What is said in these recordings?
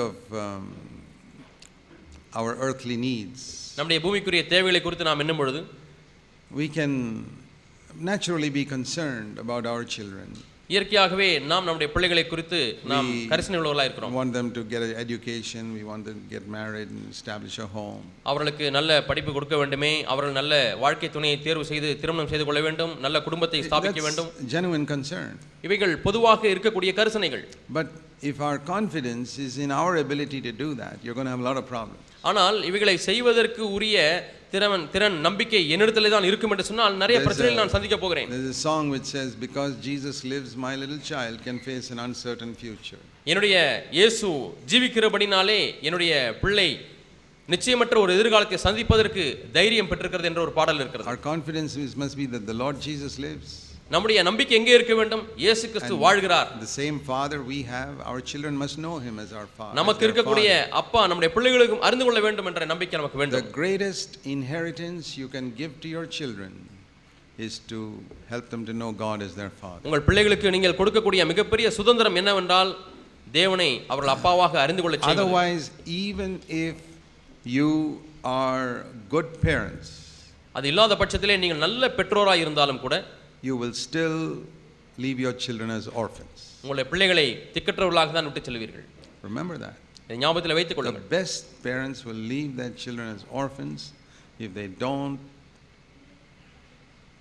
of um, our earthly needs, நம்முடைய பூமிக்குரிய தேவைகளை குறித்து நாம் எண்ணும் பொழுது we can naturally be concerned about our children. இயற்கையாகவே நாம் நம்முடைய பிள்ளைகளை குறித்து நாம் We- கரிசனை உள்ளவர்களாக We இருக்கிறோம் want them to get an education, we want them to get married and establish a home. அவர்களுக்கு நல்ல படிப்பு கொடுக்க வேண்டுமே அவர்கள் நல்ல வாழ்க்கை துணையை தேர்வு செய்து திருமணம் செய்து கொள்ள வேண்டும் நல்ல குடும்பத்தை ஸ்தாபிக்க வேண்டும் That's genuine concern. இவைகள் பொதுவாக இருக்கக்கூடிய கரிசனைகள் But if our confidence is in our ability to do that, you're going to have a lot of problems. ஆனால் இவைகளை செய்வதற்கு உரிய திறன் திறன் நம்பிக்கை என்னிடத்திலே தான் இருக்கும் என்று சொன்னால் நிறைய There's பிரச்சனைகள் a- நான் சந்திக்க போகிறேன் There's a song which says, Because Jesus lives, my little child can face an uncertain future. என்னுடைய இயேசு ஜீவிக்கிறபடினாலே என்னுடைய பிள்ளை நிச்சயமற்ற ஒரு எதிர்காலத்தை சந்திப்பதற்கு தைரியம் பெற்றிருக்கிறது என்ற ஒரு பாடல் இருக்கிறது Our confidence is, must be that the Lord Jesus lives. நம்முடைய நம்பிக்கை எங்கே இருக்க வேண்டும் இயேசு கிறிஸ்து வாழ்கிறார் The same Father we have, our children must know Him as our Father. நமக்கு as their இருக்கக்கூடிய Father. அப்பா நம்முடைய பிள்ளைகளுக்கும் அறிந்து கொள்ள வேண்டும் என்ற நம்பிக்கை நமக்கு The வேண்டும் greatest inheritance you can give to your children is to help them to know God as their Father. உங்கள் பிள்ளைகளுக்கு நீங்கள் கொடுக்கக்கூடிய மிகப்பெரிய சுதந்திரம் என்னவென்றால் தேவனை அவர்கள் அப்பாவாக அறிந்து கொள்ள செய்வது Otherwise, even if you are good parents, அது இல்லாத பட்சத்திலே நீங்கள் நல்ல பெற்றோராக இருந்தாலும் கூட you will still leave your children as orphans. உங்களுடைய பிள்ளைகளை திக்கற்றவர்களாக தான் விட்டு செல்வீர்கள் Remember that. இதை ஞாபகத்தில் வைத்துக் The கொள்ளுங்கள் best parents will leave their children as orphans if they don't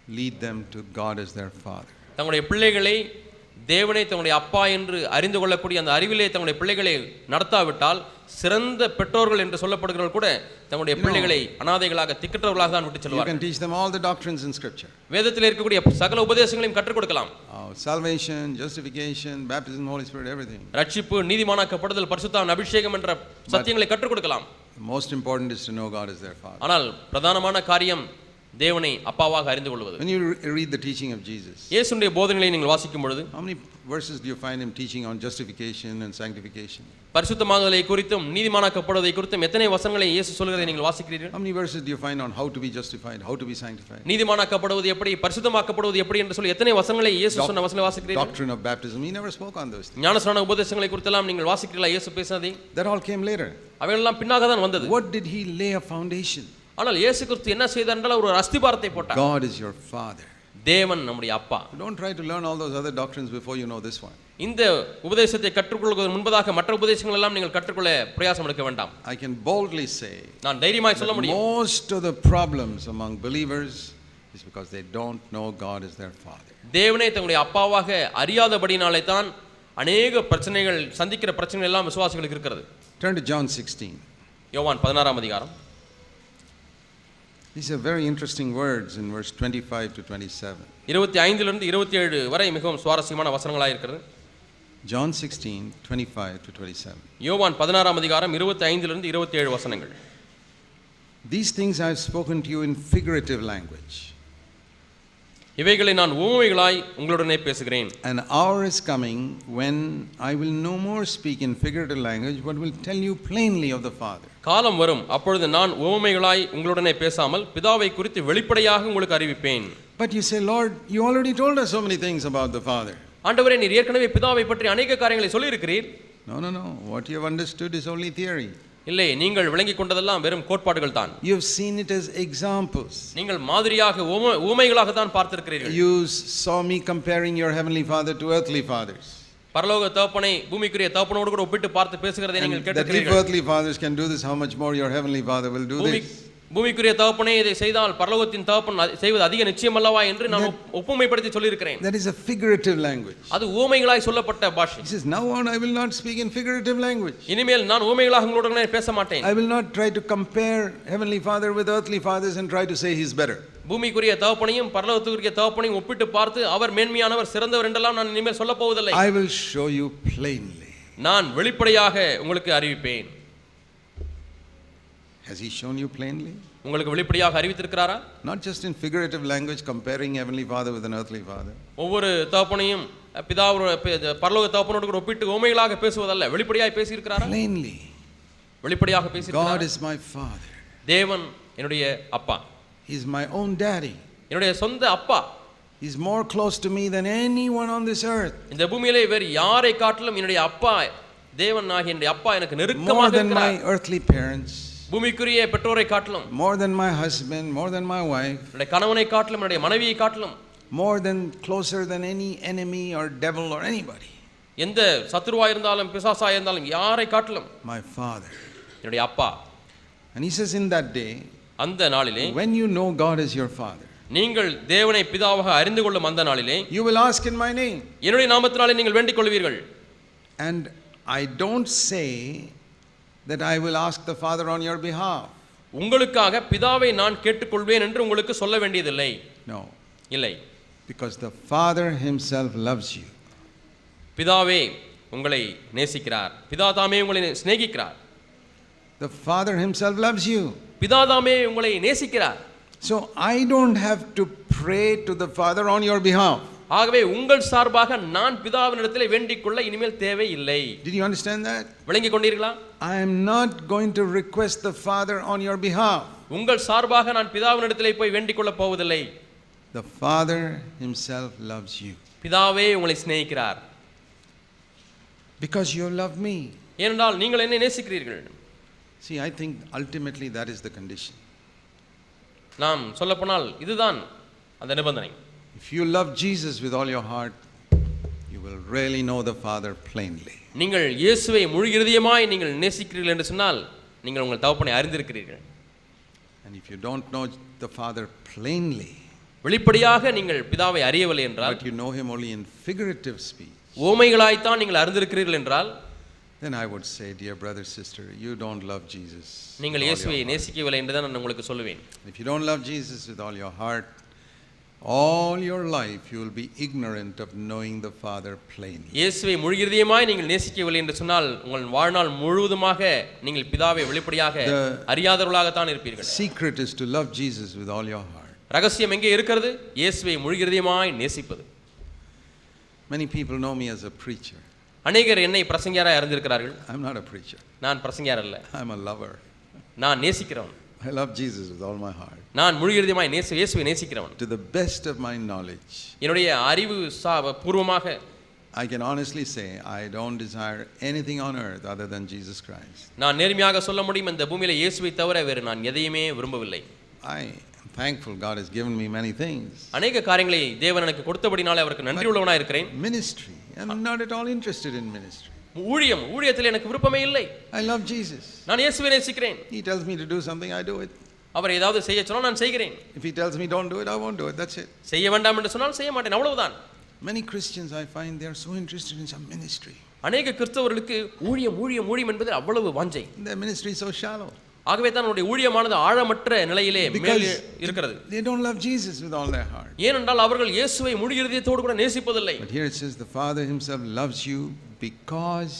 lead them to God as their Father. தங்களுடைய பிள்ளைகளை தேவனை தங்களுடைய அப்பா என்று அறிந்து கொள்ளக்கூடிய அந்த அறிவிலே தங்களுடைய பிள்ளைகளை நடத்தாவிட்டால் சிறந்த பெற்றோர்கள் என்று சொல்லப்படுகிறவர்கள் கூட தங்களுடைய பிள்ளைகளை அனாதைகளாக திக்கற்றவர்களாக தான் விட்டு செல்வார்கள் teach them all the doctrines in Scripture வேதத்தில் இருக்கக்கூடிய சகல உபதேசங்களையும் கற்றுக் கொடுக்கலாம் uh, salvation, justification, baptism, Holy Spirit, everything. ரட்சிப்பு நீதிமானாக்கப்படுதல் பரிசுத்தாவின் அபிஷேகம் என்ற சத்தியங்களை கற்றுக் கொடுக்கலாம் most important is to know God as their Father. ஆனால் பிரதானமான காரியம் தேவனை அப்பாவாக அறிந்து கொள்வது When you re- read the teaching of Jesus, இயேசுடைய போதனைகளை நீங்கள் வாசிக்கும் பொழுது how many verses do you find him teaching on justification and sanctification? பரிசுத்தமாகுதலை குறித்தும் நீதிமானாக்கப்படுவதை குறித்தும் எத்தனை வசனங்களை இயேசு சொல்கிறதை நீங்கள் வாசிக்கிறீர்கள் How many verses do you find on how to be justified, how to be sanctified? நீதிமானாக்கப்படுவது எப்படி பரிசுத்தமாக்கப்படுவது எப்படி என்று சொல்லி எத்தனை வசனங்களை இயேசு சொன்ன வசனங்களை வாசிக்கிறீர்கள் Doctrine of baptism, he never spoke on those. ஞானஸ்நான உபதேசங்களை குறித்தெல்லாம் நீங்கள் வாசிக்கிறீர்களா இயேசு பேசினதை That all came later. அவைகளெல்லாம் பின்னாக தான் வந்தது What did he lay a foundation? ஆனால் இயேசு கிறிஸ்து என்ன செய்தார் என்றால் ஒரு அஸ்திபாரத்தை போட்டார் God is your Father. தேவன் நம்முடைய அப்பா Don't try to learn all those other doctrines before you know this one. இந்த உபதேசத்தை கற்றுக்கொள்வதற்கு முன்பதாக மற்ற உபதேசங்கள் எல்லாம் நீங்கள் கற்றுக்கொள்ள பிரயாசம் எடுக்க வேண்டாம் I can boldly say நான் தைரியமாய் சொல்ல முடியும் most of the problems among believers is because they don't know God as their Father. தேவனை தங்களுடைய அப்பாவாக அறியாதபடினாலே தான் அநேக பிரச்சனைகள் சந்திக்கிற பிரச்சனைகள் எல்லாம் விசுவாசிகளுக்கு இருக்கிறது Turn to John 16. யோவான் பதினாறாம் அதிகாரம் These are very interesting words in verse 25 to 27. இருபத்தி ஐந்திலிருந்து இருபத்தி ஏழு வரை மிகவும் சுவாரஸ்யமான வசனங்களாக இருக்கிறது John 16, 25 to 27. யோவான் பதினாறாம் அதிகாரம் இருபத்தி ஐந்திலிருந்து இருபத்தி ஏழு வசனங்கள் These things I have spoken to you in figurative language. இவைகளை நான் ஊமைகளாய் உங்களுடனே பேசுகிறேன் An hour is coming when I will no more speak in figurative language, but will tell you plainly of the Father. காலம் வரும் அப்பொழுது நான் ஊமைகளாய் உங்களுடனே பேசாமல் பிதாவை குறித்து வெளிப்படையாக உங்களுக்கு அறிவிப்பேன் But you say, Lord, you already told us so many things about the Father. ஆண்டவரே நீர் ஏற்கனவே பிதாவை பற்றி அநேக காரியங்களை சொல்லியிருக்கிறீர் No, no, no. What you have understood is only theory. இல்லை நீங்கள் விளங்கிக் கொண்டதெல்லாம் வெறும் கோட்பாடுகள் தான் You have seen it as examples. நீங்கள் மாதிரியாக ஊம ஊமைகளாக தான் பார்த்திருக்கிறீர்கள் You saw me comparing your heavenly Father to earthly fathers. பரலோக தகப்பனை பூமிக்குரிய தகப்பனோடு கூட ஒப்பிட்டு பார்த்து பேசுகிறதை நீங்கள் கேட்டிருக்கிறீர்கள் earthly fathers can do this, how much more your heavenly Father will do பூமி this? பூமிக்குரிய தகப்பனே இதை செய்தால் பரலோகத்தின் தகப்பன் செய்வது அதிக நிச்சயம் அல்லவா என்று நான் ஒப்- ஒப்புமைப்படுத்தி சொல்லியிருக்கிறேன் That is a figurative language. அது ஊமைகளாய் சொல்லப்பட்ட பாஷை He says, Now on, I will not speak in figurative language. இனிமேல் நான் ஊமைகளாக உங்களுடனே பேச மாட்டேன் I will not try to compare heavenly father with earthly fathers and try to say he's better. பூமிக்குரிய தகப்பனையும் பரலோகத்துக்குரிய தகப்பனையும் ஒப்பிட்டு பார்த்து அவர் மேன்மையானவர் சிறந்தவர் என்றெல்லாம் நான் இனிமேல் சொல்ல போவதில்லை I will show you plainly. நான் வெளிப்படையாக உங்களுக்கு அறிவிப்பேன் Has he shown you plainly? உங்களுக்கு வெளிப்படையாக அறிவித்திருக்கிறாரா Not just in figurative language, comparing heavenly father with an earthly father. ஒவ்வொரு தகப்பனையும் பிதாவோட பி- பரலோக தகப்பனோடு கூட ஒப்பிட்டு ஊமைகளாக பேசுவதல்ல வெளிப்படையாக பேசியிருக்கிறாரா Plainly. வெளிப்படையாக God பேசியிருக்கிறார் is my father. தேவன் என்னுடைய அப்பா He's my own daddy. என்னுடைய சொந்த அப்பா He's more close to me than anyone on this earth. இந்த பூமியிலே வேறு யாரை காட்டிலும் என்னுடைய அப்பா தேவன் ஆகிய என்னுடைய அப்பா எனக்கு more நெருக்கமாக than my இருக்கிறார் earthly parents, பூமிக்குரிய பெற்றோரை காட்டிலும் more than my husband, more than my wife, என்னுடைய கணவனை காட்டிலும் என்னுடைய மனைவியை காட்டிலும் more than closer than any enemy or devil or anybody. எந்த சத்துருவா இருந்தாலும் பிசாசா இருந்தாலும் யாரை காட்டிலும் My Father. என்னுடைய அப்பா And he says, in that day, அந்த நாளிலே when you know God is your Father, நீங்கள் தேவனை பிதாவாக அறிந்து கொள்ளும் அந்த நாளிலே you will ask in my name. என்னுடைய நாமத்தினாலே நீங்கள் வேண்டிக் கொள்வீர்கள் And I don't say that I will ask the Father on your behalf. உங்களுக்காக பிதாவை நான் கேட்டுக்கொள்வேன் என்று உங்களுக்கு சொல்ல வேண்டியதில்லை No, இல்லை because the Father himself loves you. பிதாவே உங்களை நேசிக்கிறார் பிதா தாமே உங்களை சிநேகிக்கிறார் The Father himself loves you. பிதா தாமே உங்களை நேசிக்கிறார் So I don't have to pray to the Father on your behalf. ஆகவே உங்கள் சார்பாக நான் பிதாவினிடத்திலே வேண்டிக் கொள்ள இனிமேல் தேவை இல்லை Did you understand that? விளங்கிக் கொண்டீர்களா I am not going to request the Father on your behalf. உங்கள் சார்பாக நான் பிதாவினிடத்திலே போய் வேண்டிக் கொள்ளப் போவதில்லை The Father himself loves you பிதாவே உங்களை சிநேகிக்கிறார் because you love me. ஏனென்றால் நீங்கள் என்னை நேசிக்கிறீர்கள் See, I think ultimately that is the condition. நாம் சொல்லப்போனால் இதுதான் அந்த நிபந்தனை If you love Jesus with all your heart, you will really know the Father plainly. நீங்கள் இயேசுவை முழு இருதயமாய் நீங்கள் நேசிக்கிறீர்கள் என்று சொன்னால் நீங்கள் உங்கள் தகப்பனை அறிந்திருக்கிறீர்கள் And if you don't know the Father plainly, வெளிப்படையாக நீங்கள் பிதாவை அறியவில்லை என்றால் but you know Him only in figurative speech, ஓமைகளாய்த்தான் நீங்கள் அறிந்திருக்கிறீர்கள் என்றால் then I would say, dear brother, sister, you don't love Jesus. with நீங்கள் all your இயேசுவை heart. நேசிக்கவில்லை என்று தான் நான் உங்களுக்கு சொல்லுவேன் If you don't love Jesus with all your heart, all your life you will be ignorant of knowing the Father plainly. இயேசுவை முழு இருதயமாய் நீங்கள் நேசிக்கவில்லை என்று சொன்னால் உங்கள் வாழ்நாள் முழுவதுமாக நீங்கள் பிதாவை வெளிப்படையாக The- அறியாதவர்களாகத்தான் இருப்பீர்கள் Secret is to love Jesus with all your heart. ரகசியம் எங்கே இருக்கிறது இயேசுவை முழு இருதயமாய் நேசிப்பது Many people know me as a preacher. அநேகர் என்னை பிரசங்கியாராய் அறிந்திருக்கிறார்கள் I'm not a preacher. நான் பிரசங்கியார் அல்ல I'm a lover. நான் நேசிக்கிறவன் I love Jesus with all my heart. நான் முழு இருதயமாய் நேசி இயேசுவை நேசிக்கிறவன் To the best of my knowledge, என்னுடைய அறிவு சா பூர்வமாக I can honestly say I don't desire anything on earth other than Jesus Christ. நான் நேர்மையாக சொல்ல முடியும் இந்த பூமியில இயேசுவை தவிர வேறு நான் எதையுமே விரும்பவில்லை I am thankful God has given me many things. அநேக காரியங்களை தேவன் எனக்கு கொடுத்தபடினாலே அவருக்கு நன்றி உள்ளவனாக இருக்கிறேன் Ministry, I'm not at all interested in ministry. ஊழியம் ஊழியத்தில் எனக்கு விருப்பமே இல்லை I love Jesus. நான் இயேசுவை நேசிக்கிறேன் He tells me to do something, I do it. அவர் ஏதாவது செய்ய சொன்னால் நான் செய்கிறேன் If He tells me don't do it, I won't do it. That's it. செய்ய வேண்டாம் என்று சொன்னால் செய்ய மாட்டேன் அவ்வளவுதான் Many Christians I find they are so interested in some ministry. அநேக கிறிஸ்தவர்களுக்கு ஊழியம் ஊழியம் ஊழியம் என்பது அவ்வளவு வாஞ்சை Their ministry is so shallow. ஆகவே தான் அவருடைய ஊழியமானது ஆழமற்ற நிலையிலே இருக்கிறது they don't love Jesus with all their heart. ஏனென்றால் அவர்கள் இயேசுவை முழு இருதயத்தோடு கூட நேசிப்பதில்லை But here it says the Father Himself loves you because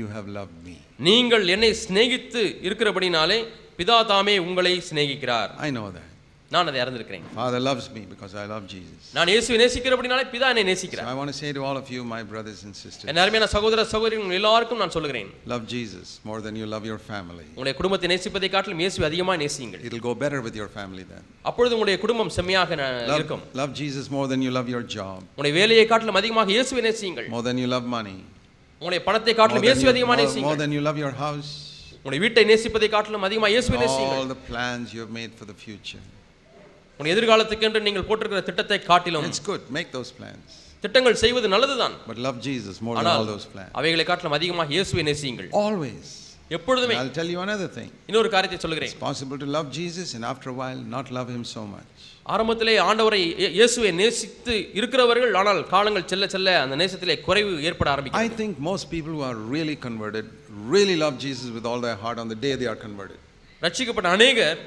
you have loved me. நீங்கள் என்னை சிநேகித்து இருக்கிறபடினாலே பிதா தாமே உங்களை சிநேகிக்கிறார் I know that. நான் அதை அறிந்திருக்கிறேன் Father loves me because I love Jesus. நான் இயேசுவை நேசிக்கிறபடினாலே பிதா என்னை So நேசிக்கிறார் I want to say to all of you, my brothers and sisters, என் அருமையான சகோதர சகோதரிகள் எல்லாருக்கும் நான் சொல்லுகிறேன் love Jesus more than you love your family. உங்களுடைய குடும்பத்தை நேசிப்பதை காட்டிலும் இயேசுவை அதிகமாக நேசியுங்கள் It'll go better with your family then. அப்பொழுது உங்களுடைய குடும்பம் செம்மையாக ந- இருக்கும் Love, love Jesus more than you love your job, உங்களுடைய வேலையை காட்டிலும் அதிகமாக இயேசுவை நேசியுங்கள் more than you love money, உங்களுடைய பணத்தை more காட்டிலும் than இயேசுவை you, அதிகமாக more, more நேசியுங்கள் than you love your house, உங்களுடைய வீட்டை நேசிப்பதை காட்டிலும் அதிகமாக இயேசுவை all நேசியுங்கள் the plans you have made for the future. உங்களுடைய எதிர்காலத்துக்கு என்று நீங்கள் போட்டிருக்கிற திட்டத்தை காட்டிலும் It's good, make those plans. திட்டங்கள் செய்வது நல்லதுதான் But love Jesus more than all ஆனால் those plans. அவைகளை காட்டிலும் அதிகமாக இயேசுவை நேசியுங்கள் Always. எப்பொழுதுமே I'll tell you another thing. இன்னொரு காரியத்தை சொல்லுகிறேன் It's possible to love Jesus and after a while not love him so much. ஆரம்பத்திலே ஆண்டவரை இயே- இயேசுவை நேசித்து இருக்கிறவர்கள் ஆனால் காலங்கள் செல்ல செல்ல அந்த நேசத்திலே குறைவு ஏற்பட I ஆரம்பிக்கும் think most people who are really converted really love Jesus with all their heart on the day they are converted. ரட்சிக்கப்பட்ட அநேகர்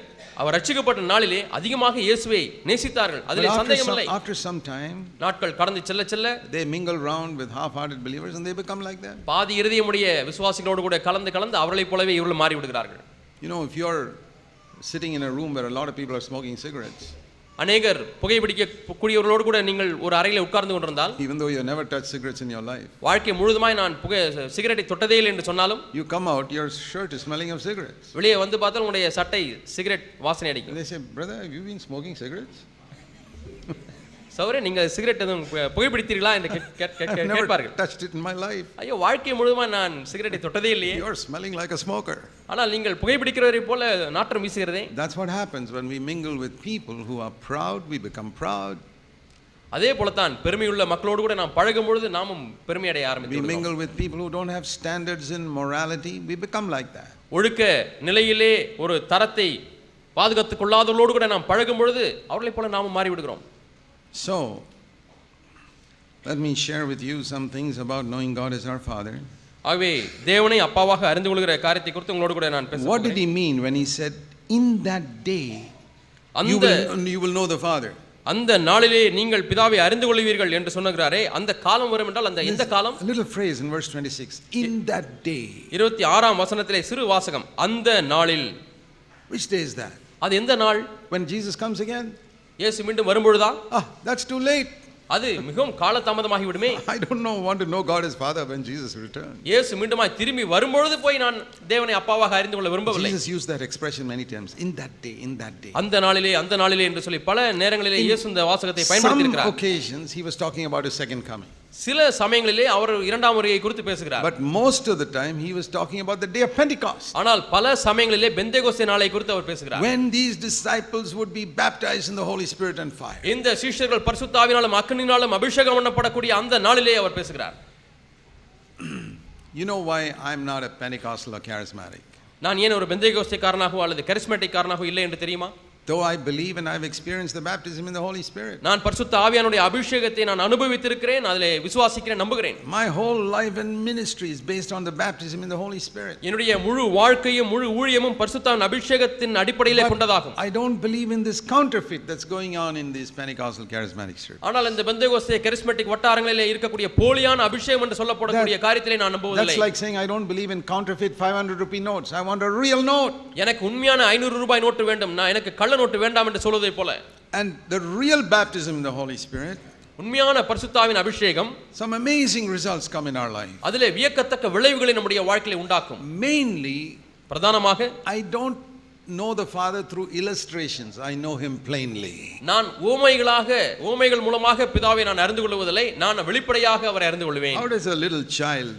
அவர் ரட்சிக்கப்பட்ட நாளிலே அதிகமாக இயேசுவை நேசித்தார்கள் But அதிலே after, சந்தேகமில்லை some, after some time, நாட்கள் கடந்து செல்ல செல்ல they mingle around with half-hearted believers and they become like them. பாதி இருதயமுடைய விசுவாசிகளோடு கூட கலந்து கலந்து அவர்களைப் போலவே இவர்கள் மாறி விடுகிறார்கள் You know, if you're sitting in a room where a lot of people are smoking cigarettes, அநேகர் புகைப்பிடிக்க கூடியவர்களோடு கூட நீங்கள் ஒரு அறையில் உட்கார்ந்து கொண்டிருந்தால் even though you never touched cigarettes in your life, வாழ்க்கை முழுதுமாய் நான் புகை சிகரெட்டை தொட்டதே இல்லை என்று சொன்னாலும் you come out, your shirt is smelling of cigarettes. வெளியே வந்து பார்த்தால் உங்களுடைய சட்டை சிகரெட் வாசனை அடிக்கும் they say, brother, have you been smoking cigarettes? சௌரே நீங்க சிகரெட் எதுவும் புகைப்பிடித்தீர்களா என்று கேட்பார்கள் touched it in my life. ஐயோ வாழ்க்கை முழுவதுமா நான் சிகரெட்டை தொட்டதே இல்லையே You're smelling like a smoker. ஆனால் நீங்கள் புகைப்பிடிக்கிறவரை போல நாற்றம் வீசுகிறதே That's what happens when we mingle with people who are proud, we become proud. அதே போலத்தான் பெருமையுள்ள மக்களோடு கூட நாம் பழகும் பொழுது நாமும் பெருமை அடைய We ஆரம்பித்து mingle with people who don't have standards in morality, we become like that. ஒழுக்க நிலையிலே ஒரு தரத்தை பாதுகாத்துக் கொள்ளாதவர்களோடு கூட நாம் பழகும் பொழுது அவர்களைப் போல நாமும் மாறி விடுகிறோம் So, let me share with you some things about knowing God as our Father. ஆகவே தேவனை அப்பாவாக அறிந்து கொள்கிற காரியத்தை குறித்து உங்களோடு கூட நான் பேச What did he mean when he said, In that day, you அந்த will, you will know the Father? அந்த நாளிலே நீங்கள் பிதாவை அறிந்து கொள்வீர்கள் என்று சொன்னுகிறாரே அந்த காலம் வரும் என்றால் அந்த எந்த காலம் A little phrase in verse 26 In that day. இருபத்தி ஆறாம் வசனத்திலே சிறு வாசகம் அந்த நாளில் Which day is that? அது எந்த நாள் When Jesus comes again? இயேசு மீண்டும் வரும்பொழுதா Ah, that's too late. அது மிகவும் காலதாமதமாகி விடுமே I don't know, want to know God as Father when Jesus returns. இயேசு மீண்டுமாய் திரும்பி வரும்பொழுது போய் நான் தேவனை அப்பாவாக அறிந்து கொள்ள விரும்பவில்லை Jesus used that expression many times. In that day, in that day. அந்த நாளிலே அந்த நாளிலே என்று சொல்லி பல நேரங்களிலே இயேசு இந்த வாசகத்தை பயன்படுத்தி Some இருக்கிறார் occasions he was talking about his second coming. சில சமயங்களிலே அவர் இரண்டாம் வருகையை குறித்து பேசுகிறார் But most of the time he was talking about the day of Pentecost. ஆனால் பல சமயங்களிலே பெந்தேகோஸ்தே நாளை குறித்து அவர் பேசுகிறார் When these disciples would be baptized in the Holy Spirit and fire. இந்த சீஷர்கள் பரிசுத்தாவினாலும் அக்கனினாலும் அபிஷேகம் பண்ணப்படக்கூடிய அந்த நாளிலே அவர் பேசுகிறார் You know why I'm not a Pentecostal or charismatic? நான் ஏன் ஒரு பெந்தேகோஸ்தேக்காரனாகவோ அல்லது கரிஸ்மேட்டிக் காரனாகவோ இல்லை என்று தெரியுமா Though I believe and I've experienced the baptism in the Holy Spirit. நான் பரிசுத்த ஆவியானுடைய அபிஷேகத்தை நான் அனுபவித்திருக்கிறேன் அதிலே விசுவாசிக்கிறேன் நம்புகிறேன் My whole life and ministry is based on the baptism in the Holy Spirit. என்னுடைய முழு வாழ்க்கையும் முழு ஊழியமும் பரிசுத்தாவின் அபிஷேகத்தின் அடிப்படையிலே கொண்டதாகும் I don't believe in this counterfeit that's going on in these Pentecostal charismatic churches. ஆனால் இந்த பெந்தேகோஸ்தே கரிஸ்மேட்டிக் வட்டாரங்களிலே இருக்கக்கூடிய போலியான அபிஷேகம் என்று சொல்லப்படக்கூடிய காரியத்திலே நான் நம்புவதில்லை That's like saying I don't believe in counterfeit 500 rupee notes. I want a real note. எனக்கு உண்மையான ஐநூறு ரூபாய் நோட்டு வேண்டும் நான் எனக்கு கள்ள நோட்டு வேண்டாம் என்று சொல்வதை போல And the real baptism in the Holy Spirit, உண்மையான பரிசுத்தாவின் அபிஷேகம் some amazing results come in our life. அதிலே வியக்கத்தக்க விளைவுகளை நம்முடைய வாழ்க்கையில உண்டாக்கும் Mainly, பிரதானமாக I don't know the Father through illustrations. I know Him plainly. நான் ஊமைகளாக ஊமைகள் மூலமாக பிதாவை நான் அறிந்து கொள்வதில்லை நான் வெளிப்படையாக அவரை அறிந்து கொள்வேன் How does a little child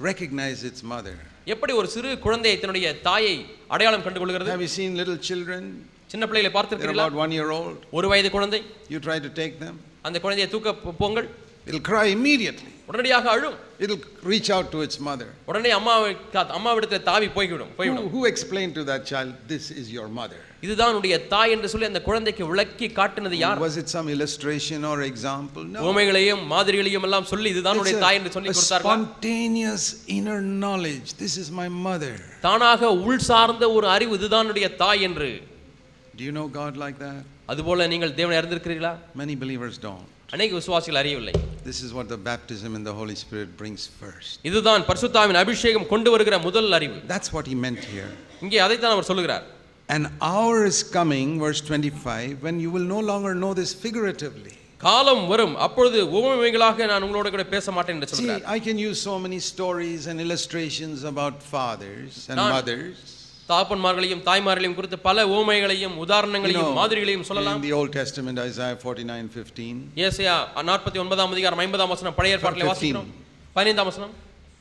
recognize its mother? எப்படி ஒரு சிறு குழந்தை தன்னுடைய தாயை அடையாளம் கண்டு கொள்கிறது Have you seen little children? சின்ன பிள்ளைகளை They're பார்த்திருக்கிறீர்களா about one year old. ஒரு வயது குழந்தை You try to take them, அந்த குழந்தையை தூக்க போ- போங்கள் it'll cry immediately. உடனடியாக அழும் It'll reach out to its mother. உடனே அம்மாவை கா- அம்மாவிடத்தில் தாவி போய்விடும் Who, போய்விடும் who explained to that child, This is your mother? இதுதான் உன்னுடைய தாய் என்று சொல்லி அந்த குழந்தைக்கு விளக்கி காட்டினது யார் Was it some illustration or example? No. ஊமைகளையும் மாதிரிகளையும் எல்லாம் சொல்லி இதுதான் It's உன்னுடைய a, தாய் என்று சொல்லி a கொடுத்தார்களா spontaneous inner knowledge. This is my mother. தானாக உள் சார்ந்த ஒரு அறிவு இதுதான் உன்னுடைய தாய் என்று Do you know God like that? அதுபோல நீங்கள் தேவனை அறிந்திருக்கிறீர்களா Many believers don't. அநேக விசுவாசிகள் அறியவில்லை This is what the baptism in the Holy Spirit brings first. இதுதான் பரிசுத்தாவின் அபிஷேகம் கொண்டு வருகிற முதல் அறிவு That's what he meant here. இங்கே அதைத்தான் அவர் சொல்லுகிறார் An hour is coming, verse 25, when you will no longer know this figuratively. காலம் வரும் அப்பொழுது உவமைகளாக நான் உங்களோட கூட பேச மாட்டேன் என்று See, சொல்கிறார் I can use so many stories and illustrations about fathers and நான் mothers. தாப்பன்மார்களையும் தாய்மார்களையும் குறித்து பல உவமைகளையும் You உதாரணங்களையும் மாதிரிகளையும் in சொல்லலாம் the Old Testament, Isaiah 49 15, ஏசையா நாற்பத்தி ஒன்பதாம் அதிகாரம் ஐம்பதாம் வசனம் பழைய ஏற்பாட்டிலே வாசிக்கிறோம். பதினைந்தாம் வசனம்.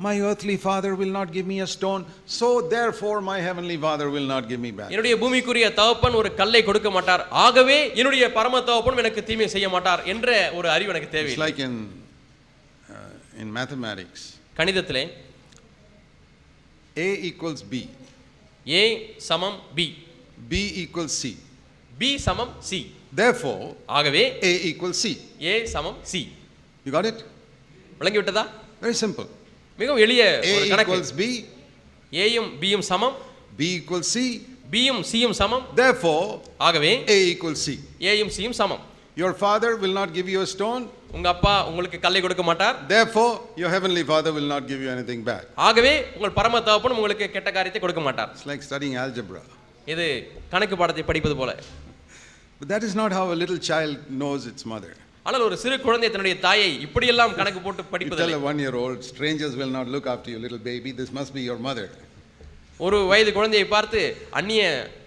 My earthly father will not give me a stone, so therefore my heavenly father will not give me back. என்னுடைய பூமிக்குரிய தகப்பன் ஒரு கல்லை கொடுக்க மாட்டார் ஆகவே என்னுடைய பரம தகப்பனும் எனக்கு தீமை செய்ய மாட்டார் என்ற ஒரு அறிவு எனக்கு like in, uh, in mathematics கணிதத்திலே A equals B, A சமம் B B equals C. B சமம் சி Therefore, ஆகவே A equals C. ஏ சமம் சி You got it? விளங்கிவிட்டதா Very simple. மிகவும் எளிய கணக்கு B, ஏயும் பியும் சமம் B equals C. பியும் சியும் சமம் Therefore, ஆகவே A equals C. ஏயும் சியும் சமம் Your father will not give you a stone, உங்க அப்பா உங்களுக்கு கல்லை கொடுக்க மாட்டார் therefore, your heavenly father will not give you anything back. ஆகவே உங்கள் பரம தகப்பனும் உங்களுக்கு கெட்ட காரியத்தை கொடுக்க மாட்டார் It's like studying algebra. இது கணக்கு பாடத்தை படிப்பது போல But that is not how a little child knows its mother. ஆனால் ஒரு சிறு குழந்தை தன்னுடைய தாயை இப்படியெல்லாம் கணக்கு போட்டு படிப்பதில்லை one year old strangers will not look after you little baby this must be your mother ஒரு வயது குழந்தையை பார்த்து அந்நிய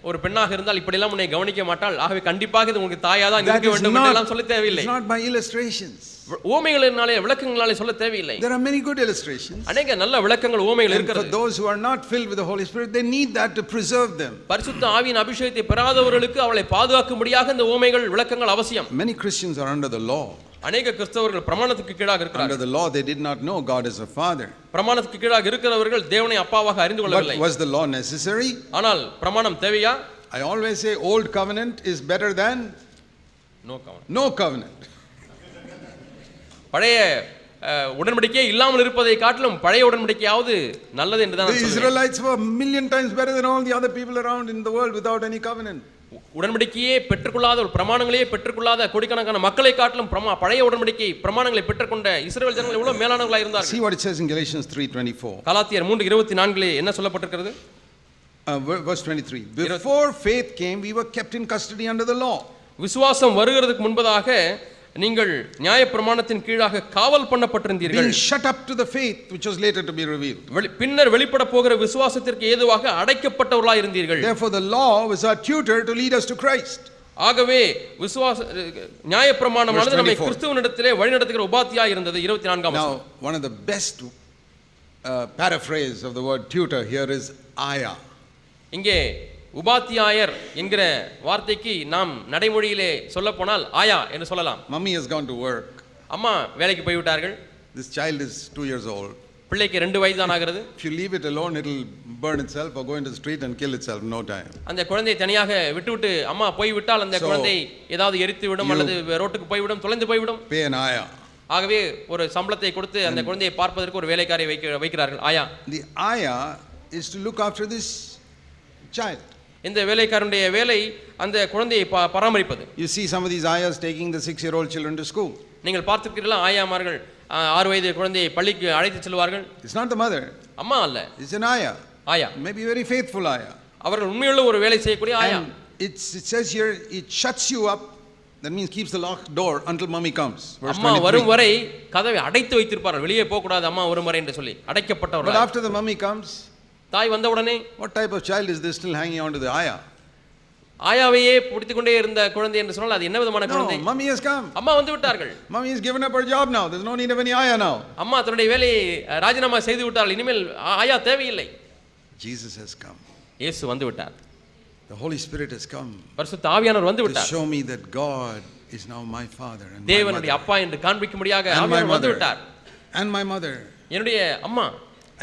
ஒரு பெண்ணாக இருந்தால் இப்படியெல்லாம் உன்னை கவனிக்க மாட்டாள் ஆகவே கண்டிப்பாக இது உங்களுக்கு தாயா தான் இருக்க வேண்டும் என்றெல்லாம் சொல்ல தேவையில்லை not by illustrations. ஊமைகளினாலே விளக்கங்களாலே சொல்ல தேவையில்லை There are many good illustrations. அநேக நல்ல விளக்கங்கள் for இருக்கிறது those who are not filled with the Holy Spirit, they need that to preserve them. பரிசுத்த ஆவியின் அபிஷேகத்தை பெறாதவர்களுக்கு அவளை பாதுகாக்கும்படியாக இந்த ஊமைகள் விளக்கங்கள் அவசியம் Many Christians are under the law. அநேக கிறிஸ்தவர்கள் பிரமாணத்துக்கு கீழாக Under இருக்கிறார்கள் the law, they did not know God is a father. பிரமாணத்துக்கு கீழாக இருக்கிறவர்கள் தேவனை அப்பாவாக அறிந்து But கொள்ளவில்லை was the law necessary? ஆனால் பிரமாணம் தேவையா I always say old covenant is better than no covenant no covenant. பழைய அஹ், உடன்படிக்கை இல்லாமல் இருப்பதை காட்டிலும் பழைய உடன்படிக்கையாவது நல்லது என்று தான் The. Israelites were a million times better than all the other people around in the world without any covenant. உடன்படிக்கையே பெற்றுக்கொள்ளாத ஒரு பிரமாணங்களையே பெற்றுக்கொள்ளாத கோடிக்கணக்கான மக்களை காட்டிலும் பிரமா பழைய உடன்படிக்கை பிரமாணங்களை பெற்றுக்கொண்ட இஸ்ரேல் ஜனங்கள் எவ்வளவு மேலானவர்களாக இருந்தார்கள் See what it says in Galatians 3:24. கலாத்தியர் மூன்று இருபத்தி நான்கிலே என்ன சொல்லப்பட்டிருக்கிறது Uh, ver- verse 23. Before faith came, we were kept in custody under the law. விசுவாசம் வருகிறதுக்கு முன்பதாக நீங்கள் நியாயப்பிரமாணத்தின் கீழாக காவல் பண்ணப்பட்டிருந்தீர்கள் Being shut up to the faith which was later to be revealed. பின்னர் வெளிப்பட போகிற விசுவாசத்திற்கு ஏதுவாக அடைக்கப்பட்டவர்களாக இருந்தீர்கள் Therefore, the law was our tutor to lead us to Christ. ஆகவே விசுவாச நியாயப்பிரமாணமானது நம்மை 24. கிறிஸ்துவனிடத்திலே வழிநடத்துகிற உபாத்தியா இருந்தது இருபத்தி நான்காம் Now, one of the best uh, paraphrase of the word tutor here is aya. இங்கே உபாத்தியாயர் என்கிற வார்த்தைக்கு நாம் நடைமொழியிலே சொல்லப்போனால் ஆயா என்று சொல்லலாம் Mummy has gone to work. அம்மா வேலைக்கு போய்விட்டார்கள் This child is two years old. பிள்ளைக்கு ரெண்டு வயது தான் ஆகிறது If you leave it alone, it'll burn itself or go into the street and kill itself no time. அந்த குழந்தை தனியாக விட்டுவிட்டு அம்மா போய்விட்டால் அந்த So, குழந்தை ஏதாவது எரித்து விடும் அல்லது ரோட்டுக்கு போய்விடும் தொலைந்து போய்விடும் Pay an aya. ஆகவே ஒரு சம்பளத்தை கொடுத்து அந்த குழந்தையை பார்ப்பதற்கு ஒரு வேலைக்காரை வைக்க வைக்கிறார்கள் ஆயா The aya is to look after this child. இந்த வேலைக்காரனுடைய வேலை அந்த குழந்தையை பா- பராமரிப்பது You see some of these ayahs taking the six year old children to school. நீங்கள் பார்த்திருக்கிறீர்களா ஆயாமார்கள் ஆறு வயது குழந்தையை பள்ளிக்கு அழைத்து செல்வார்கள் It's not the mother, அம்மா அல்ல it's an ayah. ஆயா Maybe a very faithful ayah. அவர்கள் உண்மையுள்ள ஒரு வேலை செய்யக்கூடிய ஆயா it says here, it shuts you up. That means keeps the locked door until mommy comes. Verse அம்மா 23. வரும் வரை கதவை அடைத்து வைத்திருப்பார்கள் வெளியே போக கூடாது அம்மா வரும் வரை என்று சொல்லி அடைக்கப்பட்டவர்கள் after the mummy comes, தாய் வந்த உடனே what type of child is this still hanging on to the ayah? ஆயாவையே பிடித்துக் கொண்டே இருந்த குழந்தை என்று சொன்னால் அது என்ன விதமான குழந்தை No, mummy has come. அம்மா வந்து விட்டார்கள் Mummy has given up her job now. There's no need of any ayah now. அம்மா தன்னுடைய வேலையை அஹ், ராஜினாமா செய்து விட்டால் இனிமேல் ஆ- ஆயா தேவையில்லை Jesus has come. இயேசு வந்து விட்டார் The Holy Spirit has come பரிசுத்த ஆவியானவர் வந்து to விட்டார் show me that God is now my father and my தேவனுடைய mother. அப்பா என்று காண்பிக்கும்படியாக And my ஆவியானவர் வந்து mother. விட்டார் And my mother. என்னுடைய அம்மா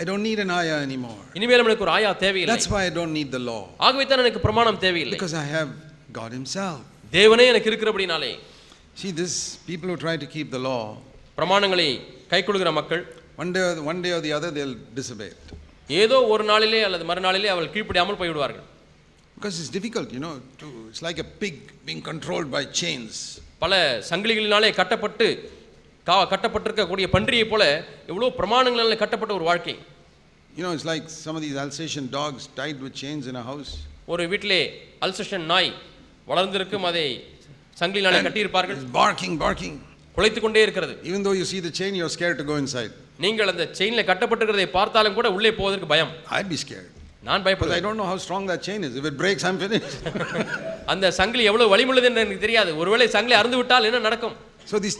I don't need an ayah anymore. இனிமேல் எனக்கு ஒரு ஆயா தேவையில்லை That's why I don't need the law. ஆகவே தான் எனக்கு பிரமாணம் தேவையில்லை Because I have God Himself. தேவனே எனக்கு இருக்கிறபடினாலே See, this people who try to keep the law, பிரமாணங்களை கைக்கொள்கிற மக்கள் one day, one day or the other, they'll disobey it. ஏதோ ஒரு நாளிலே அல்லது மறுநாளிலே அவள் கீழ்ப்படியாமல் போய்விடுவார்கள் Because it's difficult, you know, to, it's like a pig being controlled by chains. பல சங்கிலிகளினாலே கட்டப்பட்டு கா கட்டப்பட்டிருக்கக்கூடிய பன்றியை போல எவ்வளோ பிரமாணங்களினாலே கட்டப்பட்ட ஒரு வாழ்க்கை You know, it's like some of these Alsatian dogs tied with chains in a house. ஒரு வீட்டிலே அல்சஷன் நாய் வளர்ந்திருக்கும் அதை சங்கிலினாலே கட்டியிருப்பார்கள் It's barking, barking. குலைத்து கொண்டே இருக்கிறது Even though you see the chain, you're scared to go inside. நீங்கள் அந்த செயினில் கட்டப்பட்டிருக்கிறதை பார்த்தாலும் கூட உள்ளே போவதற்கு பயம் I'd be scared. நான் Because I பயப்படுவேன் don't know how strong that chain is. If it breaks, I'm finished. அந்த சங்கிலி எவ்வளவு வலிமுள்ளது என்று எனக்கு தெரியாது ஒருவேளை சங்கிலி அறுந்து விட்டால் என்ன நடக்கும் so these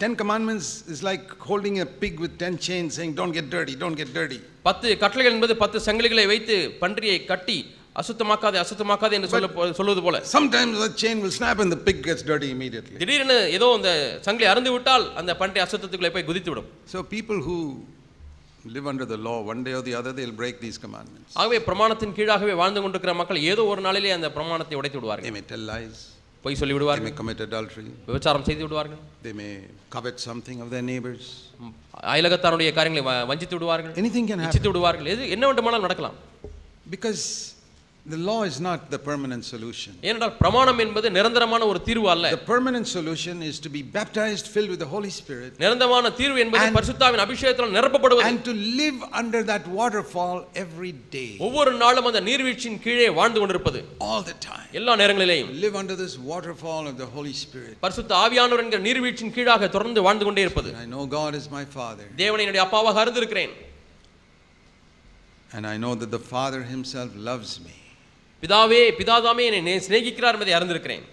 Ten Commandments is like holding a pig with ten chains saying, don't get dirty, don't get dirty. பத்து கட்டளைகள் என்பது பத்து சங்கிலிகளை வைத்து பன்றியை கட்டி அசுத்தமாக்காதே அசுத்தமாக்காதே என்று சொல்ல சொல்வது போல Sometimes the chain will snap and the pig gets dirty immediately. திடீரென ஏதோ அந்த சங்கிலி அறுந்து விட்டால் அந்த பன்றி அசுத்தத்துக்குள்ளே போய் குதித்து விடும் So people who live under the law, one day or the other, they'll break these commandments. ஆகவே பிரமாணத்தின் கீழாகவே வாழ்ந்து கொண்டிருக்கிற மக்கள் ஏதோ ஒரு நாளிலே அந்த பிரமாணத்தை உடைத்து They விடுவார்கள் may tell lies, பொய் சொல்லி விடுவார்கள் may commit adultery, விபச்சாரம் செய்து விடுவார்கள் they may covet something of their neighbors. ம், அயலகத்தாருடைய காரியங்களை வஞ்சித்து விடுவார்கள் Anything can happen. இச்சித்து விடுவார்கள் எது என்ன வேண்டுமானாலும் நடக்கலாம். Because The law is not the permanent solution. ஏனென்றால் பிரமாணம் என்பது நிரந்தரமான ஒரு தீர்வு அல்ல The permanent solution is to be baptized, filled with the Holy Spirit, நிரந்தரமான தீர்வு என்பது And- பரிசுத்தாவின் அபிஷேகத்தால் நிரப்பப்படுவது and to live under that waterfall every day, ஒவ்வொரு நாளும் அந்த நீர்வீழ்ச்சியின் கீழே வாழ்ந்து கொண்டிருப்பது all the time. எல்லா நேரங்களிலேயும் Live under this waterfall of the Holy Spirit. பரிசுத்த ஆவியானவர் என்கிற நீர்வீழ்ச்சியின் கீழாக தொடர்ந்து வாழ்ந்து கொண்டே இருப்பது I know God is my Father, தேவனை என்னுடைய அப்பாவாக அறிந்திருக்கிறேன் and I know that the Father Himself loves me. பிதாவே பிதாதாமே என்னை சிநேகிக்கிறார் என்பதை அறிந்திருக்கிறேன்.